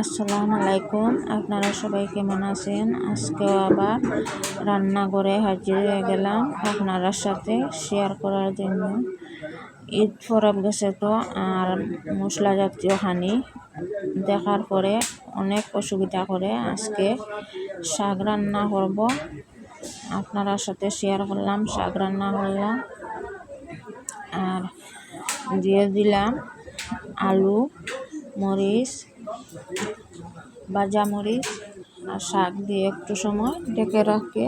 আসসালামু আলাইকুম। আপনারা সবাই কেমন আছেন? আজকেও আবার রান্নাঘরে হাজির হয়ে গেলাম আপনার সাথে শেয়ার করার জন্য। ঈদ ফরব গেছে তো, আর মশলা জাতীয় হানি। দেখার পরে অনেক অসুবিধা করে আজকে শাক রান্না করব। আপনার সাথে শেয়ার করলাম, শাক রান্না করলাম। আর দিয়ে দিলাম আলু, মরিচ ভাজা মরিচ আর শাক দিয়ে একটু সময় ডেকে রাখে।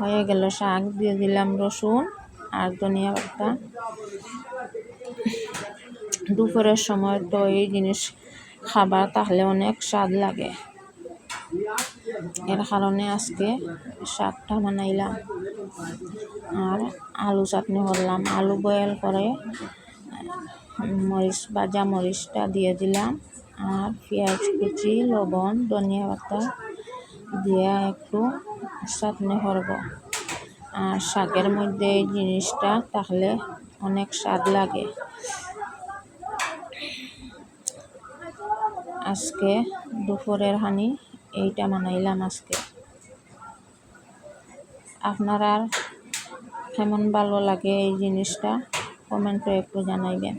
হয়ে গেল শাক, দিয়ে দিলাম রসুন আর ধনিয়া পাতা। দুপুরের সময় তো এই জিনিস খাবার তাহলে অনেক স্বাদ লাগে। এর কারণে আজকে শাকটা বানাইলাম। আর আলু চাটনি করলাম। আলু বয়েল করে মরিচ ভাজা মরিচটা দিয়ে দিলাম। আর পেঁয়াজ কুচি, লবণ, ধনিয়া পাতা দিয়ে একটু চাটনি করব। আর শাকের মধ্যে এই জিনিসটা থাকলে অনেক স্বাদ লাগে। আজকে দুপুরের হানি এইটা বানাইলাম আজকে। আপনার আর কেমন ভালো লাগে এই জিনিসটা? কমেন্টে একটু জানাইবেন।